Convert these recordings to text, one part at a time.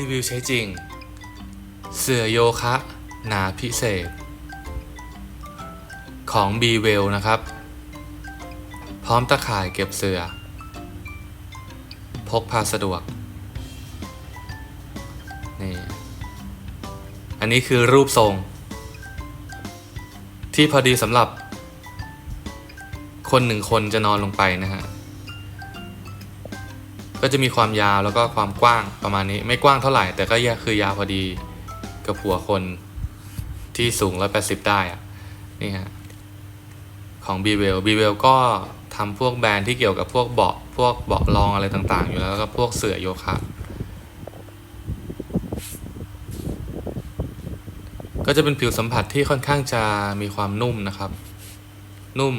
รีวิวใช้จริง เสื่อโยคะหนาพิเศษ ของ b w e l l นะครับ พร้อมตะข่ายเก็บเสือ่อ พกพาสะดวก นี่ อันนี้คือรูปทรง ที่พอดีสำหรับ คนหนึ่งคนจะนอนลงไปนะฮะ ก็จะมีความยาวแล้วก็ความกว้างประมาณนี้ไม่กว้างเท่าไหร่ แต่ก็ยาคือยาวพอดีกับหัวคนที่สูง 180 ได้อะนี่ฮะของ b ีเวล b ีเวลก็ทำพวกแบรนด์ที่เกี่ยวกับพวกเบาะพวกเบาะรองอะไรต่างๆ อยู่แล้วแล้วก็พวกเสื่อโยคะก็จะเป็นผิวสัมผัสที่ค่อนข้างจะมีความนุ่มนะครับ นุ่ม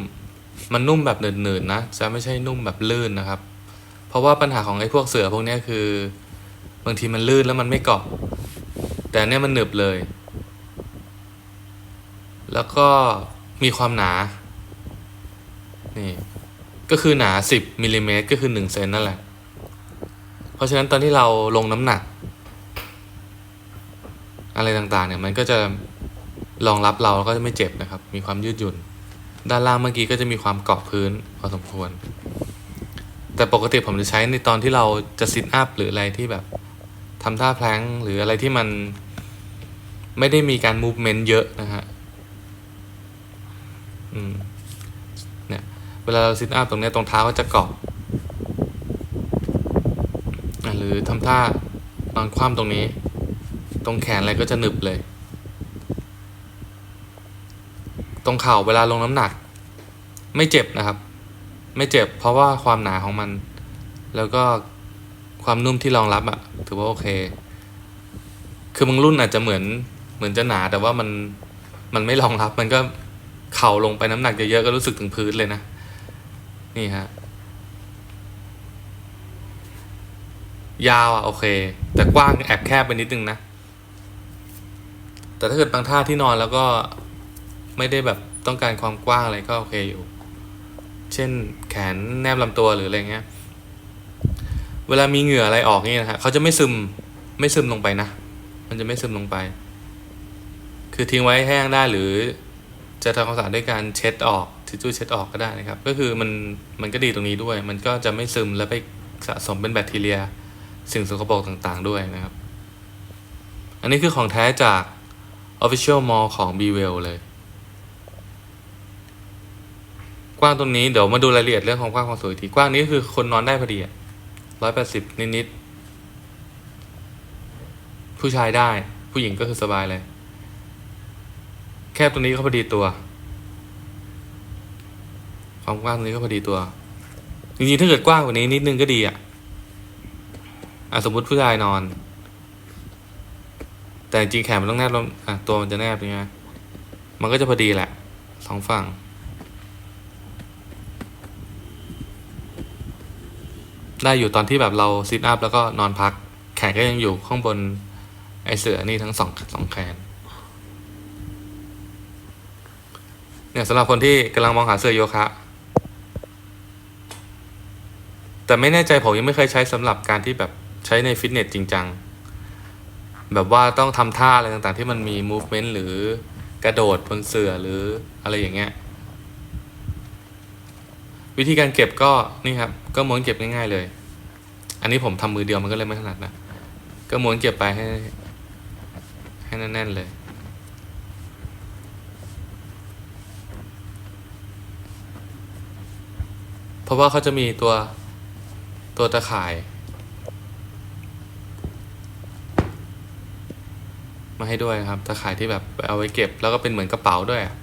มันนุ่มแบบหนืดๆนะ จะไม่ใช่นุ่มแบบลื่นนะครับ เพราะว่าปัญหาของไอ้พวกเสือพวกนี้คือบางทีมันลื่นแล้วมันไม่เกาะ แต่เนี้ยมันหนึบเลย แล้วก็มีความหนา นี่ ก็คือหนา 10มิลลิเมตรก็คือ1เซนนั่นแหละ เพราะฉะนั้นตอนที่เราลงน้ำหนัก อะไรต่างๆเนี่ยมันก็จะรองรับเราแล้วก็จะไม่เจ็บนะครับ มีความยืดหยุ่น ด้านล่างเมื่อกี้ก็จะมีความเกาะพื้นพอสมควร แต่ปกติผมจะใช้ในตอนที่เราจะซิทอัพหรืออะไรที่แบบทำท่าแพลงหรืออะไรที่มันไม่ได้มีการมูฟเมนต์เยอะนะฮะอืมเนี่ยเวลาเราซิทอัพตรงเนี้ยตรงเท้าก็จะเกาะอะหรือทำท่านอนคว่ำตรงนี้ ตรงแขนอะไรก็จะหนึบเลย ตรงเข่าเวลาลงน้ำหนัก ไม่เจ็บนะครับ ไม่เจ็บ เพราะว่าความหนาของมัน แล้วก็ความนุ่มที่รองรับอะถือว่าโอเค คือบางรุ่นอาจจะเหมือนเหมือนจะหนาแต่ว่ามันมันไม่รองรับ มันก็เข่าลงไปน้ำหนักเยอะๆก็รู้สึกถึงพื้นเลยนะ นี่ฮะยาวอะโอเค แต่กว้างแอบแคบไปนิดนึงนะ แต่ถ้าเกิดบางท่าที่นอนแล้วก็ไม่ได้แบบต้องการความกว้างอะไรก็โอเคอยู่ เช่นแขนแนบลำตัวหรืออะไรเงี้ย เวลามีเหงื่ออะไรออกนี่นะฮะเขาจะไม่ซึมไม่ซึมลงไปนะ มันจะไม่ซึมลงไป คือทิ้งไว้แห้งได้หรือจะทำความสะอาดด้วยการเช็ดออกทิชชู่เช็ดออกก็ได้นะครับ ก็คือมันมันก็ดีตรงนี้ด้วย มันก็จะไม่ซึมแล้วไปสะสมเป็นแบคทีเรีย สิ่งสกปรกต่างๆด้วยนะครับ อันนี้คือของแท้จาก Official Mall ของ b w e l l เลย กว้างตรงนี้เดี๋ยวมาดูรายละเอียดเรื่องของกว้างความสูงอีกทีกว้างนี้ก็คือคนนอนได้พอดีร้อยแปดสิบนิดๆผู้ชายได้ ผู้หญิงก็คือสบายเลย แคบตรงนี้ก็พอดีตัว ความกว้างตรงนี้ก็พอดีตัวจริงๆถ้าเกิดกว้างกว่านี้นิดนึงก็ดีอะอะสมมติผู้ชายนอน แต่จริงแขนมันต้องแนบลงอะตัวมันจะแนบอย่างเงี้ยมันก็จะพอดีแหละสองฝั่ง ได้อยู่ตอนที่แบบเราซิทอัพแล้วก็นอนพัก แขนก็ยังอยู่ข้างบนไอเสือนี่ทั้งสองสองแขนเนี่ยสำหรับคนที่กำลังมองหาเสื้อโยคะ แต่ไม่แน่ใจผมยังไม่เคยใช้สำหรับการที่แบบใช้ในฟิตเนสจริงจัง แบบว่าต้องทำท่าอะไรต่างๆ ที่มันมี movement หรือกระโดดบนเสื่อหรืออะไรอย่างเงี้ย วิธีการเก็บก็นี่ครับก็ม้วนเก็บง่ายๆเลย อันนี้ผมทำมือเดียวมันก็เลยไม่ถนัดนะก็ม้วนเก็บไปให้ให้แน่นๆเลย เพราะว่าเขาจะมีตัวตัวตะข่าย มาให้ด้วยครับตะข่ายที่แบบเอาไว้เก็บแล้วก็เป็นเหมือนกระเป๋าด้วยอะ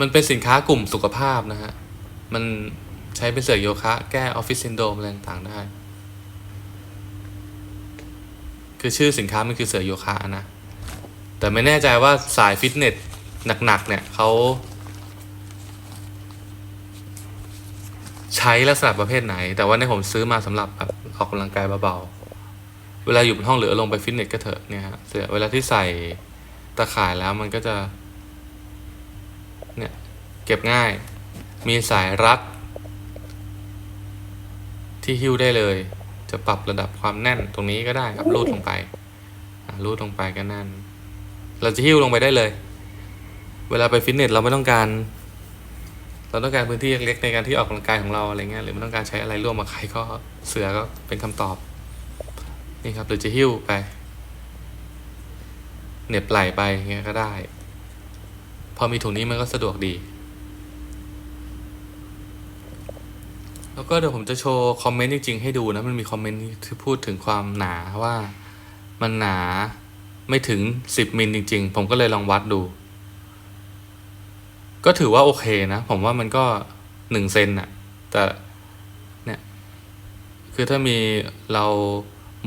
มันเป็นสินค้ากลุ่มสุขภาพนะฮะ มันใช้เป็นเสื่อโยคะ แก้ออฟฟิศซินโดรมอะไรต่างๆได้ คือชื่อสินค้ามันคือเสื่อโยคะนะ แต่ไม่แน่ใจว่าสายฟิตเนสหนักๆเนี่ยเขาใช้ลักษณะประเภทไหน แต่ว่าในผมซื้อมาสำหรับแบบออกกำลังกายเบาๆ เวลาอยู่บนห้องหรือลงไปฟิตเนสก็เถอะเนี่ยฮะเสื้อเวลาที่ใส่ตะข่ายแล้วมันก็จะ เก็บง่าย มีสายรัดที่หิ้วได้เลย จะปรับระดับความแน่นตรงนี้ก็ได้ครับรูดลงไปรูดลงไปก็แน่น เราจะหิ้วลงไปได้เลย เวลาไปฟิตเนสเราไม่ต้องการ เราต้องการพื้นที่เล็กในการที่ออกกำลังกายของเราอะไรเงี้ยหรือไม่ต้องการใช้อะไรร่วมกับใครก็เสือก็เป็นคำตอบนี่ครับหรือจะหิ้วไปเหน็บไหล่ไปเงี้ยก็ได้ พอมีถุงนี้มันก็สะดวกดี แล้วก็เดี๋ยวผมจะโชว์คอมเมนต์จริงๆให้ดูนะ มันมีคอมเมนต์ที่พูดถึงความหนาว่ามันหนาไม่ถึงสิบมิลจริง ๆ ผมก็เลยลองวัดดู ก็ถือว่าโอเคนะ ผมว่ามันก็หนึ่งเซนอะแต่เนี่ย คือถ้ามีเรา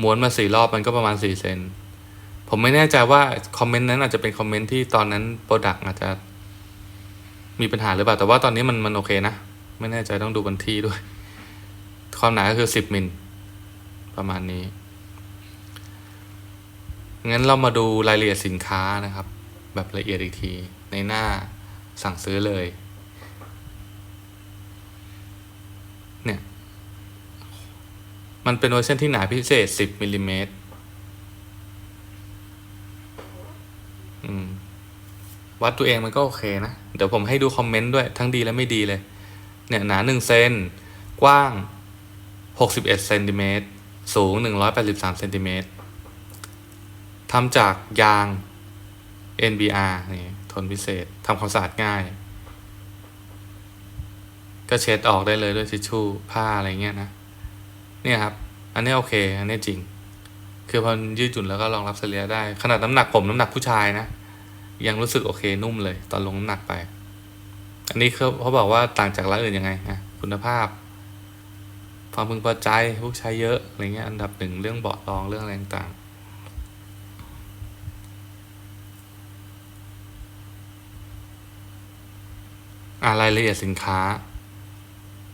ม้วนมาสี่รอบมันก็ประมาณสี่เซนผมไม่แน่ใจว่าคอมเมนต์นั้นอาจจะเป็นคอมเมนต์ที่ตอนนั้นโปรดักต์อาจจะมีปัญหาหรือเปล่า แต่ว่าตอนนี้มันมันโอเคนะ ไม่แน่ใจต้องดูบันที่ด้วย ความหนาก็คือสิบมิลประมาณนี้ งั้นเรามาดูรายละเอียดสินค้านะครับ แบบละเอียดอีกที ในหน้าสั่งซื้อเลย เนี่ย มันเป็นเวอร์ชันที่หนาพิเศษ 10มิลลิเมตรอืมวัดตัวเองมันก็โอเคนะ เดี๋ยวผมให้ดูคอมเมนต์ด้วยทั้งดีและไม่ดีเลย เนี่ยหนาหนึ่งเซนกว้าง หกสิบเอ็ดเซนติเมตรสูงหนึ่งร้อยแปดสิบสามเซนติเมตรทำจากยาง NBR นี่ทนพิเศษทำความสะอาดง่าย ก็เช็ดออกได้เลยด้วยทิชชู่ผ้าอะไรเงี้ยนะเนี่ยครับ อันนี้โอเค อันนี้จริง คือพอยืดหยุ่นแล้วก็รองรับสรีระได้ ขนาดน้ำหนักผมน้ำหนักผู้ชายนะ ยังรู้สึกโอเคนุ่มเลย ตอนลงน้ำหนักไป อันนี้เขาเขาบอกว่าต่างจากร้านอื่นยังไงอะคุณภาพ ความพึงพอใจผู้ใช้เยอะอะไรเงี้ยอันดับหนึ่งเรื่องเบาะรองเรื่องอะไรต่างๆอ่ารายละเอียดสินค้า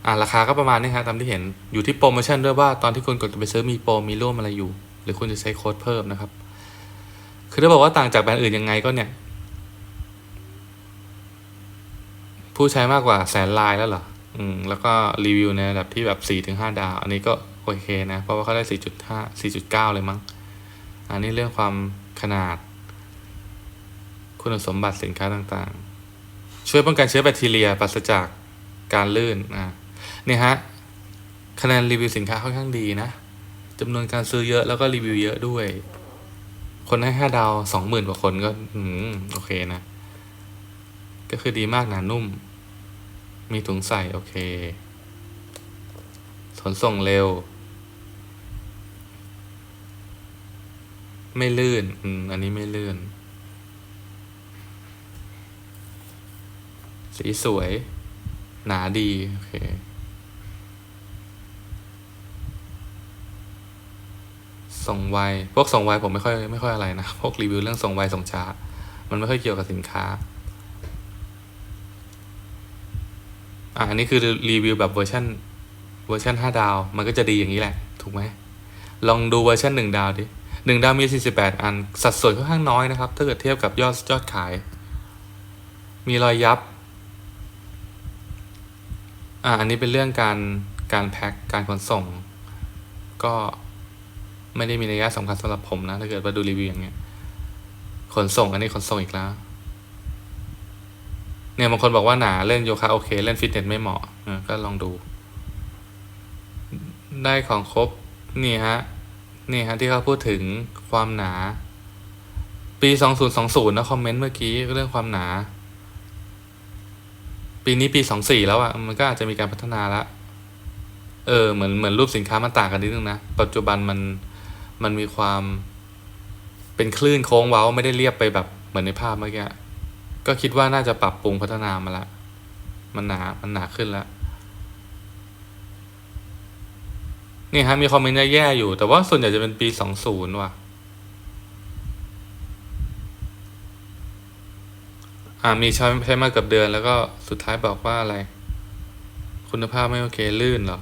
อ่าราคาก็ประมาณนี้ครับตามที่เห็นอยู่ที่โปรโมชั่นด้วยว่าตอนที่คุณกดไปซื้อมีโปรมีร่วมอะไรอยู่ หรือคุณจะใช้โค้ดเพิ่มนะครับ คือถ้าบอกว่าต่างจากแบรนด์อื่นยังไงก็เนี่ย ผู้ใช้มากกว่าแสนลายแล้วเหรอ อืมแล้วก็รีวิวในระดับที่แบบสี่ถึงห้าดาว อันนี้ก็โอเคนะ เพราะว่าเขาได้สี่จุดห้าสี่จุดเก้าเลยมั้ง อันนี้เรื่องความขนาด คุณสมบัติสินค้าต่างๆ ช่วยป้องกันเชื้อแบคทีเรียปราศจากการลื่นอ่าเนี่ยฮะ คะแนนรีวิวสินค้าค่อนข้างดีนะจำนวนการซื้อเยอะแล้วก็รีวิวเยอะด้วย คนให้ห้าดาวสองหมื่นกว่าคนก็ อืม โอเคนะ ก็คือดีมากหนานุ่ม มีถุงใส่ โอเค ขนส่งเร็ว ไม่ลื่น อืม อันนี้ไม่ลื่น สีสวย หนาดี โอเค ส่งไว พวกส่งไวผมไม่ค่อยไม่ค่อยอะไรนะ พวกรีวิวเรื่องส่งไวส่งช้า มันไม่ค่อยเกี่ยวกับสินค้า อ่าอันนี้คือรีวิวแบบเวอร์ชันเวอร์ชันห้าดาว มันก็จะดีอย่างนี้แหละ ถูกไหม ลองดูเวอร์ชันหนึ่งดาวดิหนึ่งดาวมีสี่สิบแปดอัน สัดส่วนค่อนข้างน้อยนะครับ ถ้าเกิดเทียบกับยอดยอดขาย มีรอยยับ อ่า อันนี้เป็นเรื่องการการแพ็ค การขนส่ง ก็ไม่ได้มีนัยยะสำคัญสำหรับผมนะ ถ้าเกิดว่าดูรีวิวอย่างเงี้ย ขนส่ง อันนี้ขนส่งอีกแล้ว เนี่ยบางคนบอกว่าหนาเล่นโยคะโอเค เล่นฟิตเนสไม่เหมาะก็ลองดู ได้ของครบ นี่ฮะ นี่ฮะ ที่เขาพูดถึงความหนา ปีสองศูนย์สองศูนย์นะ คอมเมนต์เมื่อกี้เรื่องความหนา ปีนี้ปีสองสี่แล้วอะ่ะ มันก็อาจจะมีการพัฒนาละเออเหมือนเหมือนรูปสินค้ามันต่างกันนิดนึงนะ ปัจจุบันมันมันมีความเป็นคลื่นโค้งเว้าไม่ได้เรียบไปแบบเหมือนในภาพเมื่อกี้ ก็คิดว่าน่าจะปรับปรุงพัฒนามาละ มันหนา มันหนาขึ้นแล้วนี่ฮะมีคอมเมนต์แย่ๆอยู่ แต่ว่าส่วนใหญ่จะเป็นปีสองศูนย์ว่ะ อ่ามีใช้ใช้มาเกือบเดือนแล้วก็สุดท้ายบอกว่าอะไร คุณภาพไม่โอเคลื่นเหรอ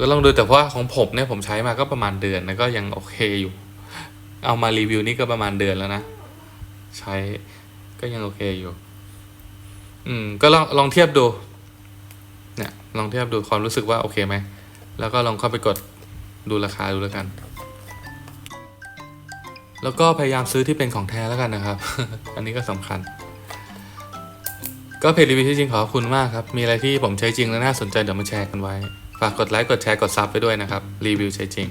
ก็ลองดูแต่ว่าของผมเนี่ยผมใช้มาก็ประมาณเดือนแล้วก็ยังโอเคอยู่ เอามารีวิวนี่ก็ประมาณเดือนแล้วนะ ใช้ก็ยังโอเคอยู่ อืม ก็ลองลองเทียบดู เนี่ย ลองเทียบดูความรู้สึกว่าโอเคไหม แล้วก็ลองเข้าไปกดดูราคาดูแล้วกัน แล้วก็พยายามซื้อที่เป็นของแท้แล้วกันนะครับ อันนี้ก็สำคัญ ก็เพจรีวิวที่จริงขอบคุณมากครับ มีอะไรที่ผมใช้จริงและน่าสนใจเดี๋ยวมาแชร์กันไว้ ฝากกดไลค์กดแชร์กดซับไปด้วยนะครับ รีวิวใช้จริง